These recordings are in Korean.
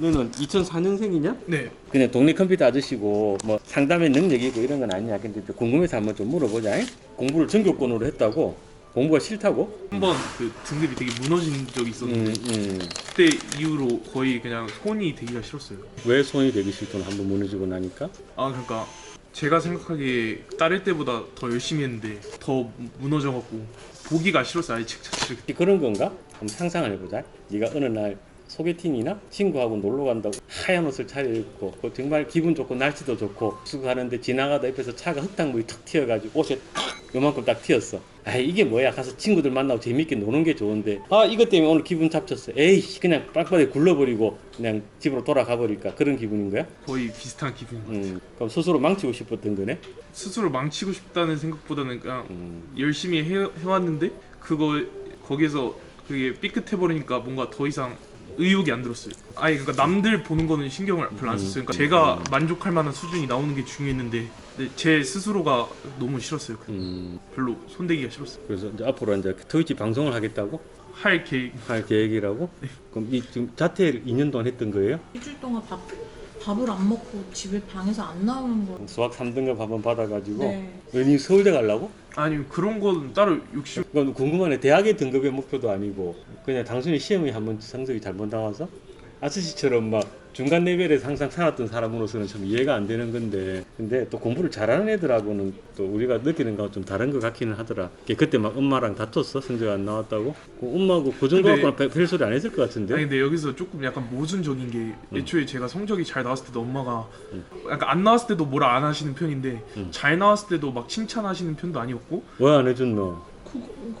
너는 2004년생이냐? 네. 그냥 동네 컴퓨터 아저씨고 뭐 상담의 능력이 있고 이런 건 아니야. 근데 또 궁금해서 한번 좀 물어보자. 잉? 공부를 전교권으로 했다고? 공부가 싫다고? 한 번 그 등급이 되게 무너진 적이 있었는데 음, 음. 그때 이후로 거의 그냥 손이 되기가 싫었어요. 왜 손이 되기 싫더나 한번 무너지고 나니까? 아 그러니까 제가 생각하기에 따를 때보다 더 열심히 했는데 더 무너져갖고 보기가 싫었어요. 아예 책 자체를. 그런 건가? 한번 상상을 해보자. 네가 어느 날 소개팅이나 친구하고 놀러 간다고 하얀 옷을 차려입고 그 정말 기분 좋고 날씨도 좋고 쑥 가는데 지나가다 옆에서 차가 흙탕물이 탁 튀어가지고 옷에 탁 요만큼 딱 튀었어. 아 이게 뭐야? 가서 친구들 만나고 재밌게 노는 게 좋은데 아 이것 때문에 오늘 기분 잡쳤어. 에이 그냥 빵빠에 굴러버리고 그냥 집으로 돌아가 버릴까 그런 기분인 거야? 거의 비슷한 기분. 음 그럼 스스로 망치고 싶었던 거네. 스스로 망치고 싶다는 생각보다는 그냥 음. 열심히 해, 해왔는데 그거 거기서 그게 삐끗해 버리니까 뭔가 더 이상 의욕이 안 들었어요. 아예 그러니까 남들 보는 거는 신경을 별로 안 썼어요. 그러니까 제가 만족할 만한 수준이 나오는 게 중요했는데 근데 제 스스로가 너무 싫었어요. 음 별로 손대기가 싫었어요. 그래서 이제 앞으로 이제 트위치 방송을 하겠다고 할 계획 할 계획이라고? 그럼 이 지금 자퇴를 2년 동안 했던 거예요? 일주일 동안 밥, 밥을 안 먹고 집에 방에서 안 나오는 거. 수학 3등급 한번 받아가지고 네. 왠지 서울대 가려고? 아니 그런 건 따로 욕심 그건 궁금하네 대학의 등급의 목표도 아니고 그냥 단순히 시험이 한번 성적이 잘못 나와서 아저씨처럼 막 중간 레벨에서 항상 살았던 사람으로서는 참 이해가 안 되는 건데 근데 또 공부를 잘하는 애들하고는 또 우리가 느끼는 거하고 좀 다른 것 같기는 하더라 걔 그때 막 엄마랑 다퉜어 성적 안 나왔다고 그 엄마하고 그 정도 갖고는 별- 별 소리 안 했을 것 같은데 아니 근데 여기서 조금 약간 모순적인 게 음. 애초에 제가 성적이 잘 나왔을 때도 엄마가 약간 안 나왔을 때도 뭐라 안 하시는 편인데 음. 잘 나왔을 때도 막 칭찬하시는 편도 아니었고 왜 안 해준 너?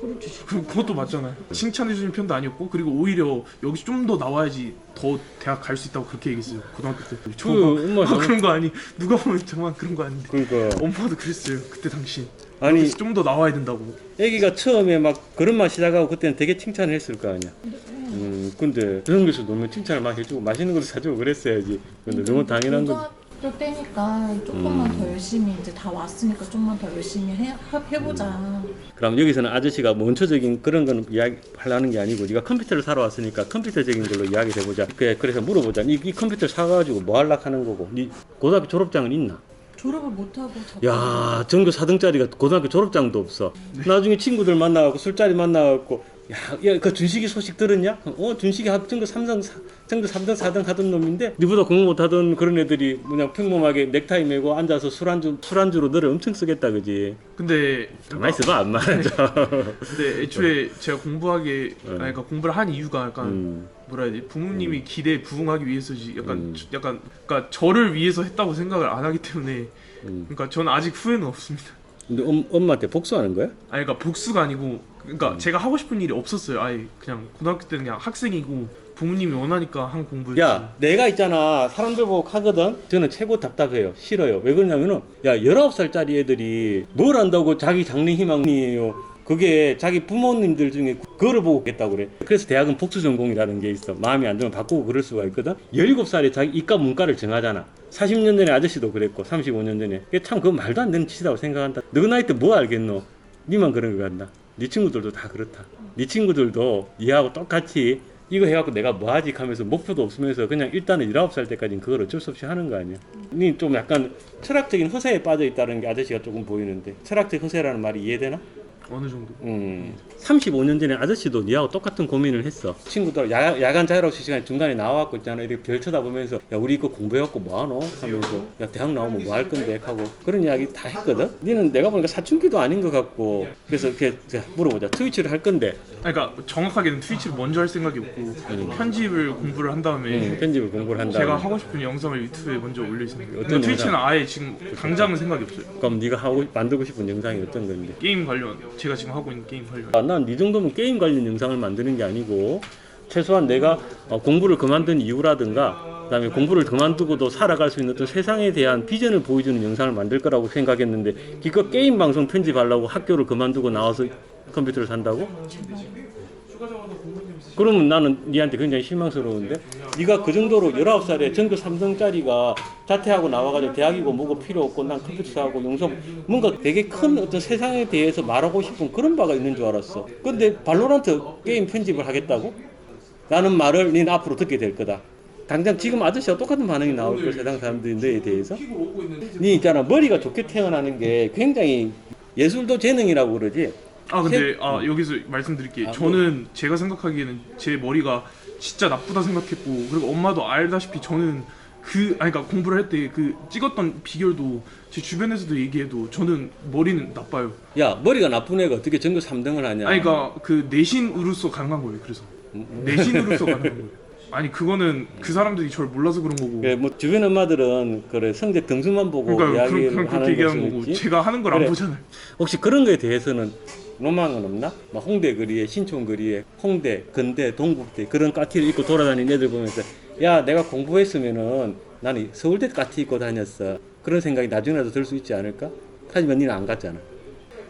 그렇지. 그, 그것도 맞잖아요 칭찬해주는 편도 아니었고 그리고 오히려 여기 좀 더 나와야지 더 대학 갈 수 있다고 그렇게 얘기했어요 고등학교 때저그 엄마 아, 잘 그런 거 아니 누가 보면 정말 그런 거 아닌데 그러니까 엄마도 그랬어요 그때 당시 아니 좀 더 나와야 된다고 애기가 처음에 막 그런 말 시작하고 그때는 되게 칭찬을 했을 거 아니야. 음, 근데 저녁에서 놀면 칭찬을 막 해주고 맛있는 것도 사주고 그랬어야지. 근데 너무 당연한 거. 고등학교 때니까 조금만 음. 더 열심히 이제 다 왔으니까 좀만 더 열심히 해, 하- 해보자. 그럼 여기서는 아저씨가 원초적인 그런 건 이야기 하려는 게 아니고 네가 컴퓨터를 사러 왔으니까 컴퓨터적인 걸로 이야기 해보자. 그래, 그래서 물어보자. 이, 이 컴퓨터 사가지고 뭐 하려고 하는 거고. 네 고등학교 졸업장은 있나? 졸업을 못하고 자꾸 야 전교 4등짜리가 고등학교 졸업장도 없어. 나중에 친구들 만나갖고 술자리 만나갖고 야, 야, 그 준식이 소식 들었냐? 어, 준식이 합 전교 3등, 4, 전교 3등, 4등 하던 놈인데 니보다 공부 못하던 그런 애들이 그냥 평범하게 넥타이 메고 앉아서 술안주 술안주로 너를 엄청 쓰겠다 그지? 근데 가만 있어봐 안 말하죠. 근데 애초에 제가 공부하게 음. 아니 그러니까 공부를 한 이유가 약간 음, 뭐라 해야 돼 부모님이 기대에 부응하기 위해서지 약간 음. 저- 약간 그러니까 저를 위해서 했다고 생각을 안 하기 때문에 음. 그러니까 저는 아직 후회는 없습니다. 근데 엄, 엄마한테 복수하는 거야? 아니 그러니까 복수가 아니고 그러니까 음. 제가 하고 싶은 일이 없었어요. 아예 그냥 고등학교 때는 그냥 학생이고 부모님이 원하니까 한 공부였지. 야, 내가 있잖아. 사람들 보고 하거든. 저는 최고 답답해요. 싫어요. 왜 그러냐면은, 야, 19살짜리 애들이 뭘 안다고 자기 장래 희망이에요. 그게 자기 부모님들 중에 그거를 보고 겠다고 그래. 그래서 대학은 복수 전공이라는 게 있어. 마음에 안 들면 바꾸고 그럴 수가 있거든. 17살에 자기 이과 문과를 정하잖아. 40년 전에 아저씨도 그랬고, 35년 전에. 참 그거 말도 안 되는 짓이라고 생각한다. 너 나이 때 뭐 알겠노? 니만 그런 거 같나? 네 친구들도 다 그렇다. 네 친구들도 니하고 똑같이 이거 해갖고 내가 뭐 하지 하면서 목표도 없으면서 그냥 일단은 19살 때까지는 그걸 어쩔 수 없이 하는 거 아니야. 니 좀 약간 철학적인 허세에 빠져 있다는 게 아저씨가 조금 보이는데 철학적 허세라는 말이 이해되나? 어느 정도. 음. 35년 전에 아저씨도 니하고 똑같은 고민을 했어. 친구들 야, 야간 자율학습 시간에 중간에 나와갖고 있잖아. 이렇게 별 쳐다보면서 야 우리 이거 공부해갖고 뭐하노? 하면서 야 대학 나오면 뭐 할 건데? 하고 그런 이야기 다 했거든. 니는 내가 보니까 사춘기도 아닌 것 같고 그래서 이렇게 자, 물어보자. 트위치를 할 건데 아니, 그러니까 정확하게는 트위치를 먼저 할 생각이 없고 편집을 공부를 한 다음에 음, 편집을 공부를 한다. 제가 하고 싶은 영상을 유튜브에 먼저 올릴 생각. 어떤 근데 트위치는? 아예 지금 당장은 생각이 없어요. 그럼 네가 하고 만들고 싶은 영상이 어떤 건데? 게임 관련 제가 지금 하고 있는 게임 관련. 아, 난네 정도면 게임 관련 영상을 만드는 게 아니고 최소한 내가 어, 공부를 그만둔 이유라든가 그다음에 공부를 그만두고도 살아갈 수 있는 어떤 세상에 대한 비전을 보여주는 영상을 만들 거라고 생각했는데 기껏 게임 방송 편집하려고 학교를 그만두고 나와서 컴퓨터를 산다고? 그러면 나는 니한테 굉장히 실망스러운데 네가 그 정도로 19살에 전교 3등짜리가 자퇴하고 나와가지고 대학이고 뭐고 필요 없고 난 컴퓨터 사고 용서 뭔가 되게 큰 어떤 세상에 대해서 말하고 싶은 그런 바가 있는 줄 알았어 근데 발로란트 게임 편집을 하겠다고? 라는 말을 니는 앞으로 듣게 될 거다 당장 지금 아저씨와 똑같은 반응이 나올 거 세상 사람들이 너에 대해서. 니 있잖아 머리가 좋게 태어나는 게 굉장히 예술도 재능이라고 그러지. 아 근데 아 여기서 말씀드릴게요. 아, 저는 제가 생각하기에는 제 머리가 진짜 나쁘다 생각했고 그리고 엄마도 알다시피 저는 그 아니 그러니까 공부를 할 때 그 찍었던 비결도 제 주변에서도 얘기해도 저는 머리는 나빠요. 야 머리가 나쁜 애가 어떻게 전교 3등을 하냐. 아니 그러니까 그 내신으로서 가능한 거예요. 그래서 내신으로서 가능한 거예요. 아니 그거는 그 사람들이 저를 몰라서 그런 거고. 그래, 뭐 주변 엄마들은 그래 성적 등수만 보고 그러니까 이야기를 그런 그렇게 하는 거고. 제가 하는 걸안 그래. 보잖아요. 혹시 그런 거에 대해서는 로망은 없나? 막 홍대 거리에 신촌 거리에 홍대, 근대, 동국대 그런 까티를 입고 돌아다니는 애들 보면서 야 내가 공부했으면은 나는 서울대 까티 입고 다녔어 그런 생각이 나중에라도 들 수 있지 않을까? 하지만 니는 안 갔잖아.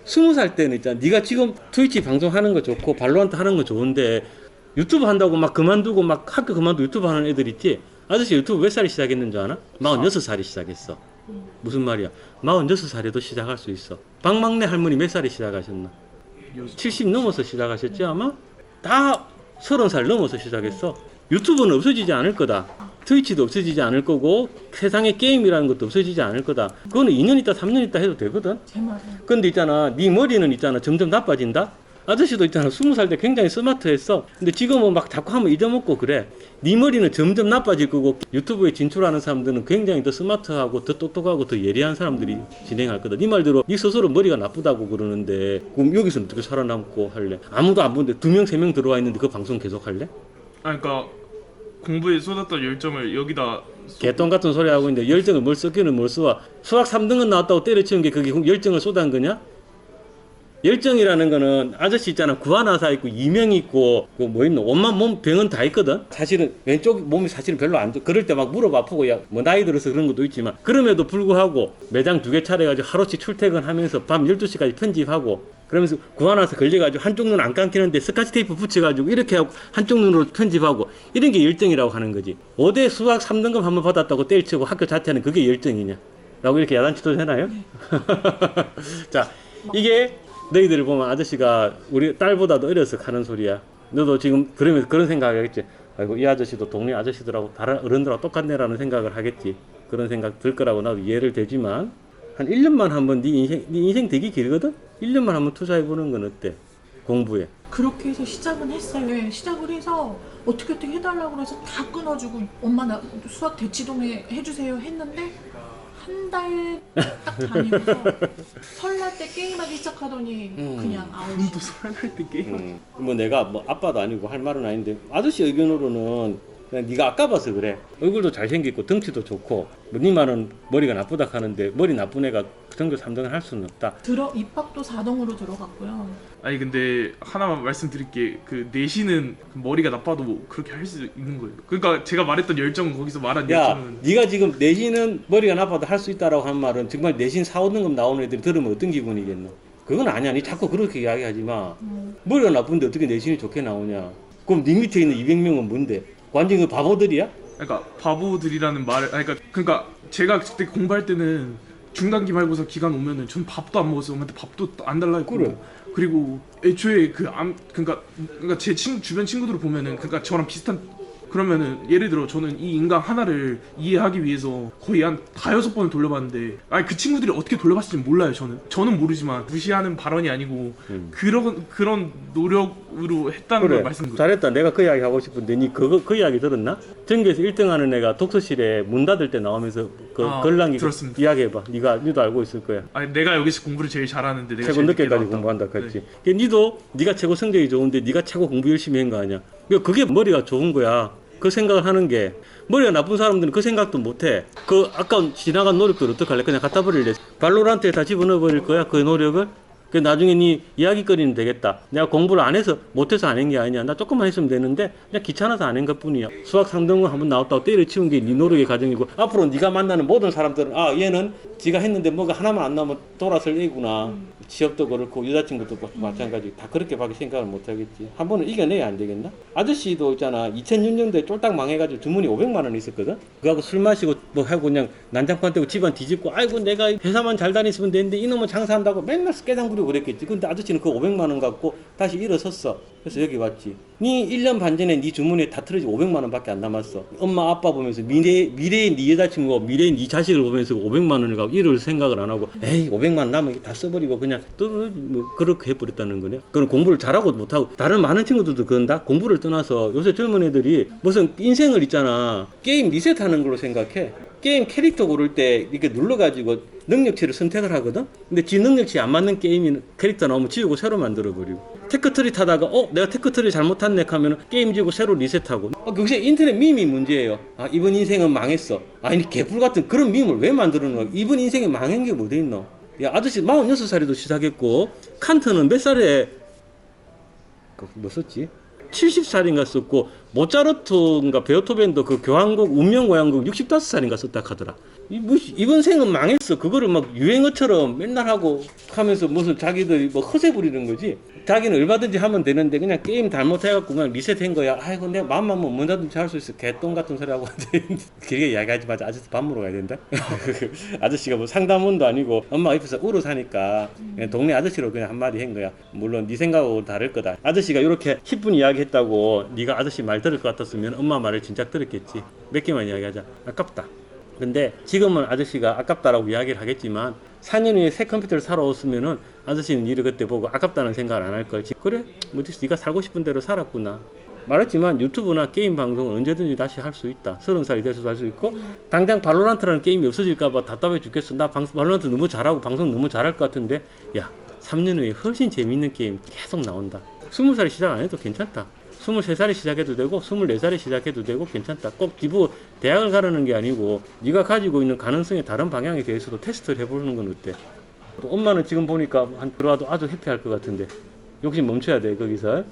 스무 살 때는 있잖아. 네가 지금 트위치 방송하는 거 좋고 발로한테 하는 거 좋은데 유튜브 한다고 막 그만두고 막 학교 그만두고 유튜브 하는 애들 있지? 아저씨 유튜브 몇 살에 시작했는 줄 아나? 46살에 시작했어. 무슨 말이야? 46살에도 시작할 수 있어. 박막내 할머니 몇 살에 시작하셨나? 70 넘어서 시작하셨지 아마? 다 30살 넘어서 시작했어. 유튜브는 없어지지 않을 거다. 트위치도 없어지지 않을 거고 세상에 게임이라는 것도 없어지지 않을 거다. 그거는 2년 있다 3년 있다 해도 되거든. 근데 있잖아, 네 머리는 있잖아, 점점 나빠진다. 아저씨도 있잖아, 스무 살 때 굉장히 스마트했어. 근데 지금은 막 자꾸 하면 잊어먹고 그래. 네 머리는 점점 나빠질 거고 유튜브에 진출하는 사람들은 굉장히 더 스마트하고 더 똑똑하고 더 예리한 사람들이 진행할 거다. 네 말대로 네 스스로 머리가 나쁘다고 그러는데 그럼 여기서 어떻게 살아남고 할래? 아무도 안 보는데 두 명 세 명 들어와 있는데 그 방송 계속 할래? 아 그러니까 공부에 쏟았던 열정을 여기다 쏟- 개똥 같은 소리 하고 있는데 열정을 뭘 썩기는 뭘 쏘아 수학 3등은 나왔다고 때려치운 게 그게 열정을 쏟아한 거냐? 열정이라는 거는 아저씨 있잖아. 구하나사 있고 이명 있고 그 뭐 있노? 온만 몸 병은 다 있거든. 사실은 왼쪽 몸이 사실은 별로 안 좋 그럴 때 막 무릎 아프고 야 뭐 나이 들어서 그런 것도 있지만 그럼에도 불구하고 매장 두 개 차려가지고 하루치 출퇴근하면서 밤 12시까지 편집하고 그러면서 구하나서 걸려가지고 한쪽 눈 안 감기는데 스카치 테이프 붙여가지고 이렇게 하고 한쪽 눈으로 편집하고 이런 게 열정이라고 하는 거지. 5대 수학 3등급 한번 받았다고 때려치고 학교 자퇴하는 그게 열정이냐? 라고 이렇게 야단치도 되나요? 자 이게 너희들을 보면 아저씨가 우리 딸보다도 어려서 하는 소리야. 너도 지금 그러면서 그런 생각하겠지. 아이고 이 아저씨도 동네 아저씨들하고 다른 어른들하고 똑같네라는 생각을 하겠지. 그런 생각 들 거라고 나도 이해를 되지만 한 1년만 한번 네 인생 네 인생 되게 길거든? 1년만 한번 투자해 보는 건 어때? 공부에. 그렇게 해서 시작은 했어요. 네, 시작을 해서 어떻게 어떻게 해달라고 해서 다 끊어주고 엄마 나 수학 대치동 에 해주세요 했는데 한 달 딱 다니면서 설날 때 게임하기 시작하더니 그냥 아웃이. 또 설날 때 게임 음, 뭐 내가 뭐 아빠도 아니고 할 말은 아닌데 아저씨 의견으로는 그냥 네가 아까봐서 그래. 얼굴도 잘생겼고 덩치도 좋고 말은 머리가 나쁘다 하는데 머리 나쁜 애가 전교 3등을 할 수는 없다. 들어 입학도 4동으로 들어갔고요. 아니 근데 하나만 말씀드릴게. 그 내신은 그 머리가 나빠도 그렇게 할 수 있는 거예요. 그러니까 제가 말했던 열정은 거기서 말한 야 열정은. 네가 지금 내신은 머리가 나빠도 할 수 있다라고 한 말은 정말 내신 4, 5등급 나오는 애들이 들으면 어떤 기분이겠노? 그건 아니야. 니 자꾸 그렇게 이야기하지 마. 음, 머리가 나쁜데 어떻게 내신이 좋게 나오냐? 그럼 네 밑에 있는 200명은 뭔데 완전 그 바보들이야? 그러니까 바보들이라는 말을 아니, 그러니까 그러니까 제가 그때 공부할 때는 중간 기말고사 기간 오면은 전 밥도 안 먹었어요. 엄마한테 밥도 안 달라 했고 그래. 그리고 애초에 그 암 그러니까 그러니까 제 친, 주변 친구들을 보면은 그러니까 저랑 비슷한 그러면은 예를 들어 저는 이 인강 하나를 이해하기 위해서 거의 한 다여섯 번을 돌려봤는데 아니 그 친구들이 어떻게 돌려봤을지 몰라요 저는 저는 모르지만 무시하는 발언이 아니고 음. 그런 그런 노력으로 했다는 걸 말씀드려요 잘했다. 내가 그 이야기 하고 싶은데 니 그거 그 이야기 들었나? 전교에서 1등하는 애가 독서실에 문 닫을 때 나오면서 그 아, 걸랑이 들었습니다. 이야기해봐. 네가 니도 알고 있을 거야. 아니 내가 여기서 공부를 제일 잘하는데 내가 최고 늦게 늦게까지. 공부한다 그랬지. 네. 그 니도 네가 최고 성적이 좋은데 네가 최고 공부 열심히 한 거 아니야. 그러니까 그게 머리가 좋은 거야. 그 생각을 하는 게 머리가 나쁜 사람들은 그 생각도 못 해. 그 아까 지나간 노력들 어떡할래? 그냥 갖다 버릴래. 발로란트에 다 집어넣어 버릴 거야. 그 노력을. 그 나중에 네 이야기거리는 되겠다. 내가 공부를 안 해서 못해서 안 한 게 아니야. 나 조금만 했으면 되는데 그냥 귀찮아서 안 한 것뿐이야. 수학 3등급 한번 나왔다고 때려치운 게 네 노력의 과정이고 앞으로 네가 만나는 모든 사람들은 아 얘는 지가 했는데 뭐가 하나만 안 나오면 돌아설 애구나. 취업도 그렇고 여자친구도 마찬가지 다 그렇게 밖에 생각을 못 하겠지. 한 번은 이겨내야 안 되겠나? 아저씨도 있잖아. 2006년도에 쫄딱 망해가지고 주문이 500만 원 있었거든. 그하고 술 마시고 뭐 하고 그냥 난장판 떼고 집안 뒤집고 아이고 내가 회사만 잘 다녔으면 되는데 이놈은 장사한다고 맨날 깨장 부리고 그랬겠지. 근데 아저씨는 그 500만 원 갖고 다시 일어섰어. 그래서 여기 왔지. 니 1년 반 전에 니 주머니에 다 틀어지 500만 원밖에 안 남았어. 엄마 아빠 보면서 미래 미래의 니 여자친구가 미래의 니 자식을 보면서 500만 원을 갖고 이럴 생각을 안 하고 에이 500만 원 남은 게다 써버리고 그냥 또 뭐 그렇게 해버렸다는 거네. 그럼 공부를 잘하고 못하고 다른 많은 친구들도 그런다. 공부를 떠나서 요새 젊은 애들이 무슨 인생을 있잖아 게임 리셋하는 걸로 생각해. 게임 캐릭터 고를 때 이렇게 눌러가지고 능력치를 선택을 하거든? 근데 지 능력치 안 맞는 게임이 캐릭터 나오면 지우고 새로 만들어버리고. 테크트리 타다가, 어, 내가 테크트리 잘못 탔네 하면 게임 지우고 새로 리셋하고. 어, 그것이 인터넷 밈이 문제예요. 아, 이번 인생은 망했어. 아니, 개뿔 같은 그런 밈을 왜 만드는 거야? 이번 인생이 망한 게 뭐돼 있노? 야, 아저씨 46살에도 시작했고, 칸트는 몇 살에, 그, 뭐 썼지? 70살인가 썼고 모차르트인가 베토벤도 그 교향곡 운명 고향곡 65살인가 썼다 하더라. 이 뭐, 이번 생은 망했어. 그거를 막 유행어처럼 맨날 하고 하면서 무슨 자기들 뭐 허세 부리는 거지. 자기는 얼마든지 하면 되는데 그냥 게임 잘못해갖고 그냥 리셋한 거야. 아이고 내가 마음만 먹으면 뭐든지 할 수 있어. 개똥 같은 소리 하고 길게 이야기하지 마자. 아저씨 밥 먹으러 가야 된다. 아저씨가 뭐 상담원도 아니고 엄마 옆에서 울어 사니까 동네 아저씨로 그냥 한마디 한 거야. 물론 네 생각하고 다를 거다. 아저씨가 이렇게 10분 이야기했다고 네가 아저씨 말 들을 것 같았으면 엄마 말을 진작 들었겠지. 몇 개만 이야기하자. 아깝다. 근데 지금은 아저씨가 아깝다라고 이야기를 하겠지만 4년 후에 새 컴퓨터를 사러 왔으면은 아저씨는 일을 그때 보고 아깝다는 생각을 안 할 걸. 그래? 뭐지? 네가 살고 싶은 대로 살았구나. 말했지만 유튜브나 게임 방송은 언제든지 다시 할 수 있다. 서른 살이 돼서도 할 수 있고 당장 발로란트라는 게임이 없어질까봐 답답해 죽겠어. 나 방, 발로란트 너무 잘하고 방송 너무 잘할 것 같은데 야 3년 후에 훨씬 재밌는 게임 계속 나온다. 20살에 시작 안 해도 괜찮다. 23살에 시작해도 되고 24살에 시작해도 되고 괜찮다. 꼭 기부 대학을 가려는 게 아니고 네가 가지고 있는 가능성의 다른 방향에 대해서도 테스트를 해보는 건 어때? 또 엄마는 지금 보니까 한 들어와도 아주 해피할 것 같은데 욕심 멈춰야 돼 거기서.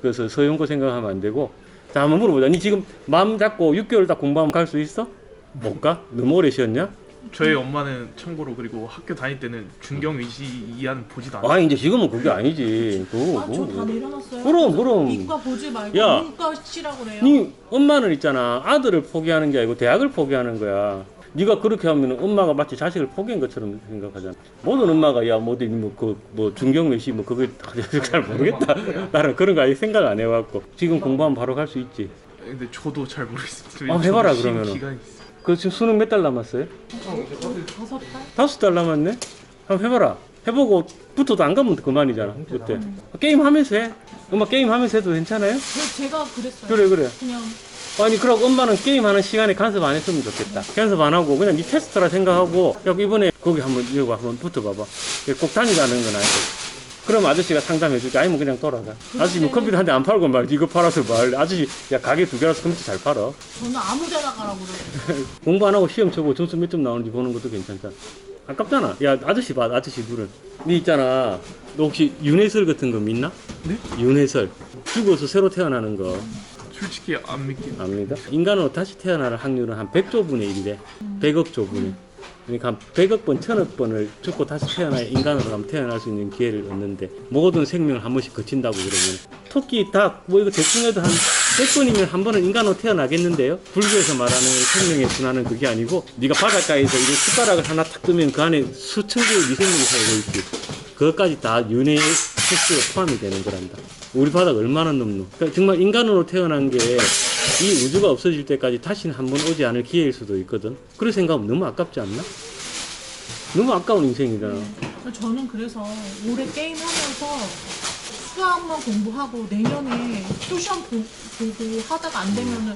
그래서 서영고 생각하면 안 되고 자 한번 물어보자. 니 지금 마음 잡고 6개월 딱 공부하면 갈 수 있어? 못 가? 너무 오래 쉬었냐? 저희 엄마는 참고로 그리고 학교 다닐 때는 중경 위시 이하는 보지도 않아요. 아 이제 지금은 그게 아니지. 그거 아, 저 다 그거. 내려놨어요. 그럼, 그럼. 이과 보지 말고 야. 문과 시라고 그래요. 니 엄마는 있잖아 아들을 포기하는 게 아니고 대학을 포기하는 거야. 네가 그렇게 하면 엄마가 마치 자식을 포기한 것처럼 생각하잖아. 모든 엄마가 야 뭐지 뭐그뭐 중경외시 뭐 그거 잘 모르겠다. 나는 그런 거 아예 생각 안 해왔고 지금 공부하면 바로 갈 수 있지. 근데 저도 잘 모르겠습니다. 아, 해봐라, 저도 시험 그러면은. 기간이 있어요. 그 지금 수능 몇 달 남았어요? 다섯 달? 다섯 달 남았네. 한번 해봐라. 해보고 붙어도 안 가면 그만이잖아. 그때 게임 하면서 해. 엄마 게임 하면서 해도 괜찮아요? 저- 제가 그랬어요. 그래 그래. 그냥 아니 그러고 엄마는 게임하는 시간에 간섭 안 했으면 좋겠다. 간섭 안 하고 그냥 네 테스트라 생각하고 야 이번에 거기 한번 이거 한번 붙어봐봐. 꼭 다니자는 건 아니고. 그럼 아저씨가 상담해줄게. 아니면 그냥 돌아가. 아저씨 뭐 컴퓨터 한 대 안 팔고 말지 이거 팔아서 말. 아저씨 야 가게 두 개라서 컴퓨터 잘 팔아. 저는 아무 데나 가라고 그래요. 공부 안 하고 시험 쳐보고 점수 몇 점 나오는지 보는 것도 괜찮잖아. 아깝잖아. 야 아저씨 봐 아저씨 눈은. 니 있잖아. 너 혹시 윤회설 같은 거 믿나? 네? 윤회설. 죽어서 새로 태어나는 거. 솔직히 안 믿긴. 압니다. 인간으로 다시 태어날 확률은 한 100조 분의 1이래. 100억 조 분의. 그러니까 한 100억 번, 1000억 번을 죽고 다시 태어나야 인간으로 한번 태어날 수 있는 기회를 얻는데 모든 생명을 한 번씩 거친다고 그러면 토끼, 닭, 뭐 이거 대충 해도 한 100번이면 한 번은 인간으로 태어나겠는데요? 불교에서 말하는 생명의 순환은 그게 아니고 네가 바닷가에서 이런 숟가락을 하나 탁 뜨면 그 안에 수천 개의 미생물이 살고 있지. 그것까지 다 윤회의 횟수가 포함이 되는 거란다. 우리 바닥 얼마나 넘노? 그러니까 정말 인간으로 태어난 게 이 우주가 없어질 때까지 다시는 한 번 오지 않을 기회일 수도 있거든. 그런 생각하면 너무 아깝지 않나? 너무 아까운 인생이잖아. 저는 그래서 올해 게임 하면서 수학만 공부하고 내년에 또 시험 보, 보고 하다가 안 되면은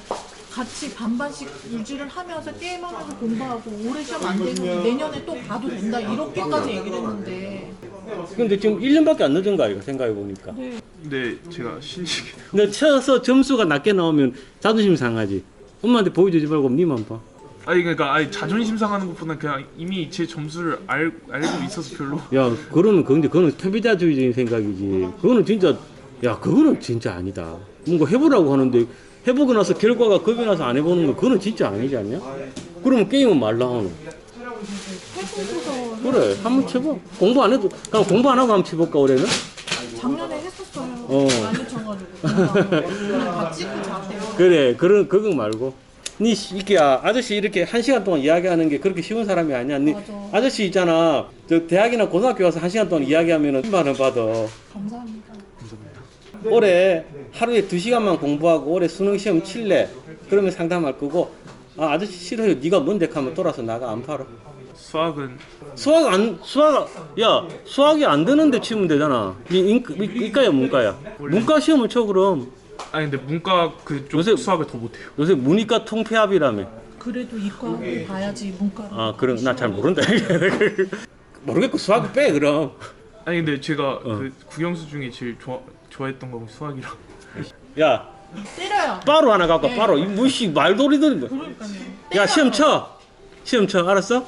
같이 반반씩 유지를 하면서 게임하면서 공부하고 올해 시험 안 되면 내년에 또 봐도 된다 이렇게까지 얘기를 했는데 근데 지금 1년밖에 안 늦은 거 아이가 생각해 보니까. 네, 근데 제가 신식이 근데 쳐서 점수가 낮게 나오면 자존심 상하지. 엄마한테 보여주지 말고 니만 봐. 아니 그러니까 아니 자존심 상하는 것보다 그냥 이미 제 점수를 알, 알고 있어서 별로 야, 그러면 근데 그거는 패배자주의적인 생각이지. 그거는 진짜, 야, 그거는 진짜 아니다. 뭔가 해보라고 하는데 해보고 나서 결과가 겁이 나서 안 해보는 거 그거는 진짜 아니지 않냐? 그러면 게임은 말라 하노. 해보고서 그래, 한번 쳐봐. 공부 안 해도, 그냥 공부 안 하고 한번 쳐볼까, 올해는? 작년에 했었어요. 어. 많이 쳐가지고 그냥 다 찍고 자대요. 그래, 그런, 그거 말고. 니, 이게야, 아저씨 이렇게 한 시간 동안 이야기하는 게 그렇게 쉬운 사람이 아니야. 니, 맞아. 아저씨 있잖아. 저 대학이나 고등학교 가서 한 시간 동안 이야기하면은 10만 원 받아. 감사합니다. 올해 하루에 두 시간만 공부하고 올해 수능 시험 칠래. 그러면 상담할 거고 아 아저씨 싫어요. 네가 뭔데 하면 돌아서 나가 안 팔아. 수학은 수학 안 수학 야 수학이 안 되는데 치면 되잖아. 인, 이 과야 문과야. 문과 시험을 쳐 그럼 아니 근데 문과 그쪽 요새- 수학을 더 못해요. 요새 문이과 통폐합이라며. 그래도 이과를 봐야지 문과를. 아 그럼 나 잘 모른다. 모르겠고 수학 빼 그럼. 아니 근데 제가 어. 그 국영수 중에 제일 좋아 좋아했던 거가 수학이랑 야 때려요. 빠로 하나 갖고 네. 빠로 이 무시 말돌이들. 그러니까요. 야 때려요. 시험 쳐 시험 쳐 알았어?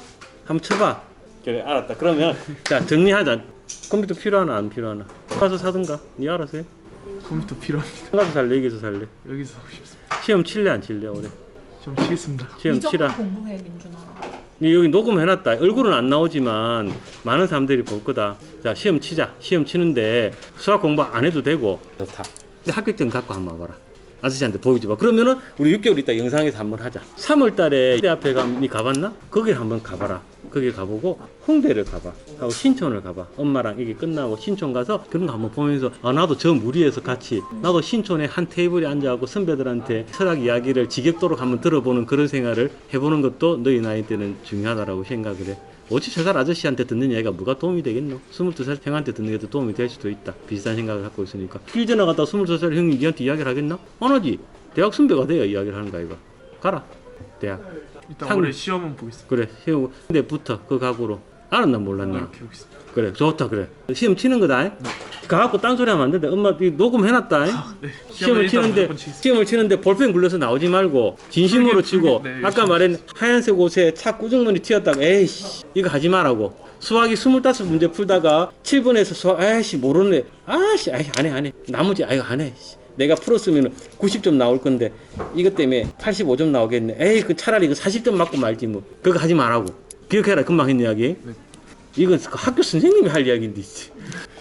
한번 쳐봐. 그래 알았다. 그러면 자 정리하자. 컴퓨터 필요하나 안 필요하나? 가서 사든가. 니 알아서 해. 컴퓨터 필요합니다. 가서 살래 여기서 살래? 여기서 하고 싶습니다. 시험 칠래 안 칠래 올해? 좀 치겠습니다. 시험 이 정도 치라 공부해 민준아. 니 여기 녹음해놨다. 얼굴은 안 나오지만 많은 사람들이 볼 거다. 자 시험 치자. 시험 치는데 수학 공부 안 해도 되고. 좋다. 근데 합격증 갖고 한번 와봐라. 아저씨한테 보여줘 봐. 그러면은 우리 6개월 있다 영상에서 한번 하자. 3월 달에 대 앞에 가, 니 가봤나? 거기 한번 가봐라 거기 가보고 홍대를 가봐 하고 신촌을 가봐 엄마랑 이게 끝나고 신촌 가서 그런 거 한번 보면서 아 나도 저 무리해서 같이 나도 신촌에 한 테이블에 앉아갖고 선배들한테 철학 이야기를 지겹도록 한번 들어보는 그런 생활을 해보는 것도 너희 나이 때는 중요하다라고 생각을 해 어찌 저살 아저씨한테 듣는 얘기가 뭐가 도움이 되겠노? 22살 형한테 듣는 게더 도움이 될 수도 있다. 비슷한 생각을 갖고 있으니까. 길 지나가다 22살 형이 니한테 이야기를 하겠나? 안 하지. 대학 선배가 돼야 이야기를 하는 거야, 이거. 가라. 대학. 일단 상- 올해 시험은 보겠습니다. 그래, 시험. 근데 붙어. 그 각오로. 알았나 몰랐나? 이렇게 보겠습니다. 그래, 좋다, 그래. 시험 치는 거다. 가갖고 딴소리 하면 안 된다. 엄마 이 녹음해놨다. 네. 시험을 치는데. 시험을 치는데 볼펜 굴려서 나오지 말고 진심으로 치고. 네, 아까 말한 하얀색 옷에 차 꾸중문이 튀었다가 에이씨 이거 하지 말라고 수학이 25문제 풀다가 7분에서 수학 에이씨 모르네 아씨 아이 안해 안해 나머지 아이고 안해 씨. 내가 풀었으면 90점 나올 건데 이것 때문에 85점 나오겠네. 에이 그 차라리 이거 40점 맞고 말지 뭐. 그거 하지 말라고. 기억해라 금방 했는 이야기. 이건 그 학교 선생님이 할 이야기인데 씨.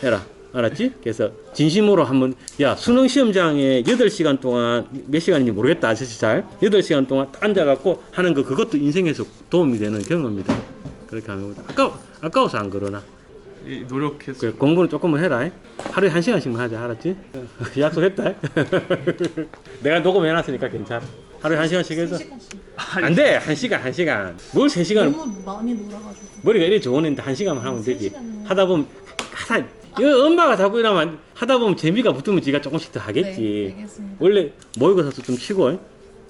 해라. 알았지? 그래서 진심으로 한번 야 수능 시험장에 8시간 동안 몇 시간인지 모르겠다 아저씨 잘. 8시간 동안 딱 앉아갖고 하는 거 그것도 인생에서 도움이 되는 경험이다. 그렇게 하면 아까워, 아까워서 안 그러나. 이 노력해서 그래, 공부는 조금은 해라 하루에 한 시간씩만 하자 알았지? 약속했다 내가 녹음해놨으니까 괜찮아 하루에 한 시간씩 해서 3시간씩. 안돼 한 시간 한 시간 뭘 세 시간 너무 많이 놀아가지고. 머리가 이래 좋으는데 한 시간만 하면 세 되지. 시간은. 하다 보면 하다 이거 엄마가 자꾸 이러면 안- 하다 보면 재미가 붙으면 지가 조금씩 더 하겠지. 네, 알겠습니다. 원래 모의고사도 좀 치고 잉?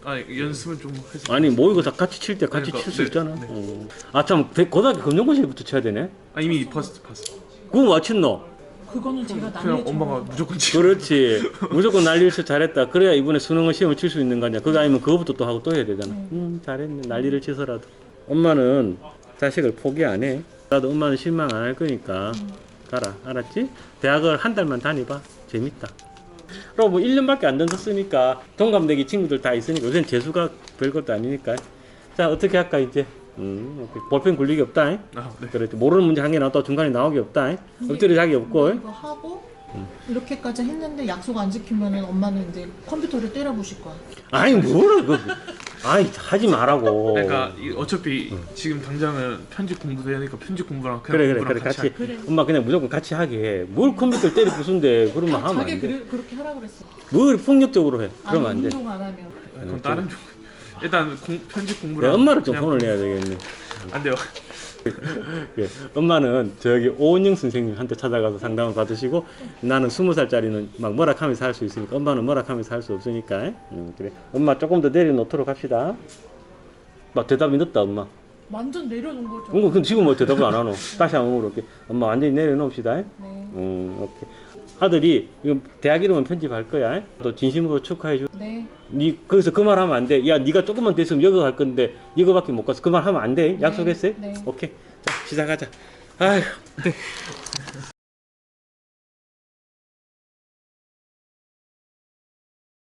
아 연습은 좀 해서 아니 모의고사 같이 칠 때 같이 그러니까, 칠 수 네, 있잖아. 네. 어. 아참 고등학교 검정고시부터 쳐야 되네. 아 이미 봤어 봤어. 그거 맞췄노? 그거는 제가 그냥 남의 엄마가 무조건 치. 그렇지. 무조건 난리를 쳐 잘했다. 그래야 이번에 수능을 시험을 칠 수 있는 거 아니야. 그거 아니면 그거부터 또 하고 또 해야 되잖아. 음 잘했네. 난리를 치서라도. 엄마는 자식을 포기 안 해. 나도 엄마는 실망 안 할 거니까 가라. 알았지? 대학을 한 달만 다니봐. 재밌다. 그리고 뭐 1년밖에 안 던졌으니까 동갑내기 친구들 다 있으니까 요새는 재수가 별것도 아니니까. 자 어떻게 할까 이제? 음, 오케이. 볼펜 굴리기 없다. 잉? 아 네. 그래 모르는 문제 한 개 나왔다 중간에 나오기 없다. 잉? 엎드려 자기 없고. 잉? 이거 하고 이렇게까지 했는데 약속 안 지키면은 엄마는 이제 컴퓨터를 때려 부실 거야. 아니 뭐라 그 아이 하지 말라고 그러니까 이- 어차피 지금 당장은 편집 공부도 해야 되니까 편집 공부랑 그냥 그래 그래 공부랑 그래 같이 할게요. 그래. 엄마 그냥 무조건 같이 하게 해뭘 컴퓨터를 때려 부순데 그러면 하면 자기 안돼뭘 그래, 그렇게 하라 그랬어. 폭력적으로 해 아니 그러면 안 돼 운동 안 하면. 그건 다른 종 일단 공, 편집 내 공부랑 엄마를 좀 그냥 혼을 내야 되겠네 안 돼요. 예, 엄마는 저기 오은영 선생님한테 찾아가서 상담을 받으시고 나는 스무 살짜리는 막 뭐락하면서 할 수 있으니까 엄마는 뭐락하면서 할 수 없으니까. 음, 그래. 엄마 조금 더 내려놓도록 합시다. 막 대답이 늦다 엄마. 완전 내려놓은 거죠. 어, 근데 지금 뭐 대답을 안 하노? 다시 한번 물어볼게. 엄마 완전히 내려놓읍시다. 네. 음, 오케이. 아들이 이거 대학 이름은 편집할 거야. 또 진심으로 축하해줘. 네. 니 거기서 그 말 하면 안 돼. 야, 네가 조금만 됐으면 이거 갈 건데 이거밖에 못 가서 그 말 하면 안 돼. 약속했어요? 네. 오케이. 자, 시작하자. 아휴.